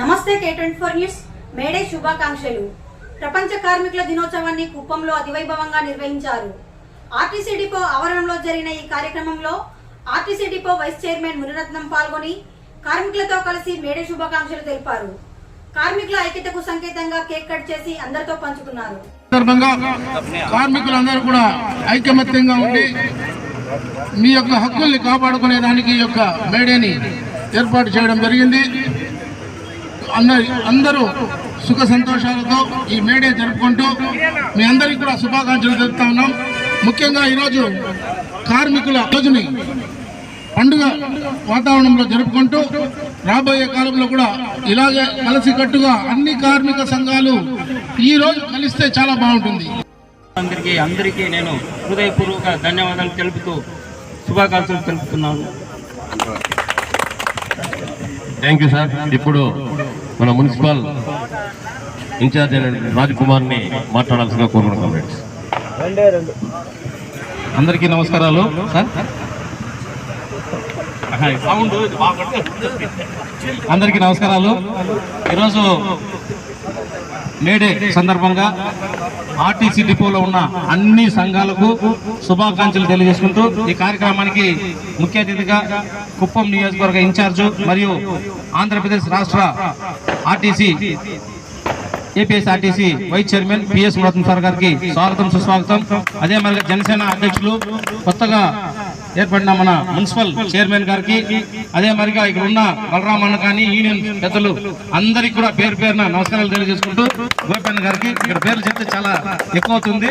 నమస్తే K twenty four news. May day శుభాకాంక్షలు. ప్రపంచ కార్మికుల దినోత్సవాన్ని కుప్పంలో అతివైభవంగా నిర్వహించారు. ఆర్టీసీ డిపో ఆవరణలో జరిగిన ఈ కార్యక్రమంలో RTC depot vice chairman Muniratnam పాల్గొని కార్మికులతో కలిసి మేడే శుభాకాంక్షలు తెలిపారు. కార్మికుల ఐక్యతకు సంకేతంగా కేక్ కట్ చేసి అందరితో పంచుకున్నారు. కార్మికులందరూ కూడా ఐకమత్యంగా ఉండి మీ యొక్క హక్కుల్ని కాపాడుకునే దానికి యొక్క మేడేని ఏర్పాటు చేయడం జరిగింది. అందరి అందరూ సుఖ సంతోషాలతో ఈ మేడే జరుపుకుంటూ మీ అందరికీ కూడా శుభాకాంక్షలు తెలుపుతా ఉన్నాం. ముఖ్యంగా ఈరోజు కార్మికుల రోజుని పండుగ వాతావరణంలో జరుపుకుంటూ రాబోయే కాలంలో కూడా ఇలాగే కలిసికట్టుగా అన్ని కార్మిక సంఘాలు ఈ రోజు కలిస్తే చాలా బాగుంటుంది. అందరికీ అందరికీ నేను హృదయపూర్వక ధన్యవాదాలు తెలుపుతూ శుభాకాంక్షలు తెలుపుతున్నాను. Thank you sir. ఇప్పుడు మన మున్సిపల్ ఇన్ఛార్జ్ అయిన రాజకుమార్ని మాట్లాడాల్సిందిగా కోరుకుంటున్నాం ఫ్రెండ్స్ అందరికీ నమస్కారాలు. సార్? అందరికీ నమస్కారాలు. ఈరోజు నేడే సందర్భంగా ఆర్టీసీ డిపోలో ఉన్న అన్ని సంఘాలకు శుభాకాంక్షలు తెలియజేసుకుంటూ ఈ కార్యక్రమానికి ముఖ్య అతిథిగా కుప్పం నియోజకవర్గ ఇన్ఛార్జు మరియు ఆంధ్రప్రదేశ్ రాష్ట్ర RTC APSRTC vice chairman PS మురత్న sir గారికి స్వాగతం సుస్వాగతం. అదే మరి జనసేన అధ్యక్షులు కొత్తగా ఏర్పడిన మన మున్సిపల్ చైర్మన్ గారికి అదే మరిగా ఇక్కడ ఉన్న బలరామన్న కానీ యూనియన్ పెద్దలు అందరికి కూడా పేరు పేరున నమస్కారాలు తెలియజేసుకుంటూ గోపన్న గారికి ఇక్కడ పేర్లు చెప్తే చాలా ఎక్కువ అవుతుంది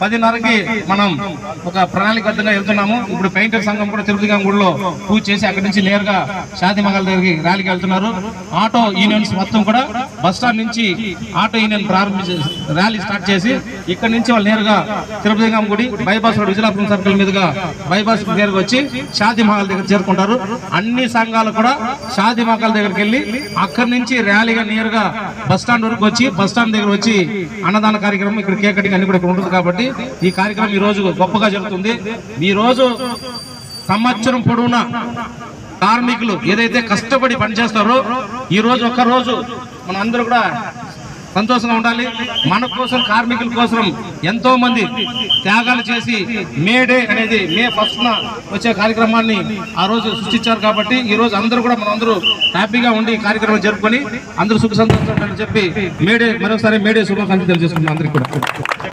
పదిన్నరకి మనం ఒక ప్రణాళికబద్ధంగా వెళ్తున్నాము. ఇప్పుడు పెయింటర్ సంఘం కూడా తిరుపతిగా గుడిలో పూజ చేసి అక్కడి నుంచి నేరుగా శాంతి మగల్ దగ్గరికి ర్యాలీకి వెళ్తున్నారు. ఆటో యూనియన్స్ మొత్తం కూడా బస్ స్టాండ్ నుంచి ఆటో యూనియన్ ప్రారంభించి ర్యాలీ స్టార్ట్ చేసి ఇక్కడ నుంచి వాళ్ళు నేరుగా తిరుపతి గుడి బైపాస్ రోడ్ విజయలాపురం సర్కిల్ మీదుగా బైపాస్ నేరుగా వచ్చి శాంతి మహల్ దగ్గర చేరుకుంటారు. అన్ని సంఘాలు కూడా షాది మకాల దగ్గరికి వెళ్ళి అక్కడి నుంచి ర్యాలీగా నేరుగా బస్ స్టాండ్ వరకు వచ్చి బస్ స్టాండ్ దగ్గర వచ్చి అన్నదాన కార్యక్రమం ఇక్కడ కేక్ కటింగ్ అన్ని కూడా ఇక్కడ ఉంటుంది కాబట్టి ఈ కార్యక్రమం ఈ రోజు గొప్పగా జరుగుతుంది. ఈ రోజు సంవత్సరం పొడవునా కార్మికులు ఏదైతే కష్టపడి పనిచేస్తారో ఈ రోజు ఒక్క రోజు మన అందరూ కూడా సంతోషంగా ఉండాలి. మన కోసం కార్మికుల కోసం ఎంతో మంది త్యాగాలు చేసి మే డే అనేది మే ఫస్ట్న వచ్చే కార్యక్రమాన్ని ఆ రోజు సృష్టించారు కాబట్టి ఈ రోజు అందరూ కూడా మనం అందరూ హ్యాపీగా ఉండి కార్యక్రమం జరుపుకొని అందరూ సుఖ సంతోషాలు చెప్పి మే డే మరొకసారి మే డే శుభాకాంక్షలు తెలియజేసుకున్నాం అందరికీ కూడా.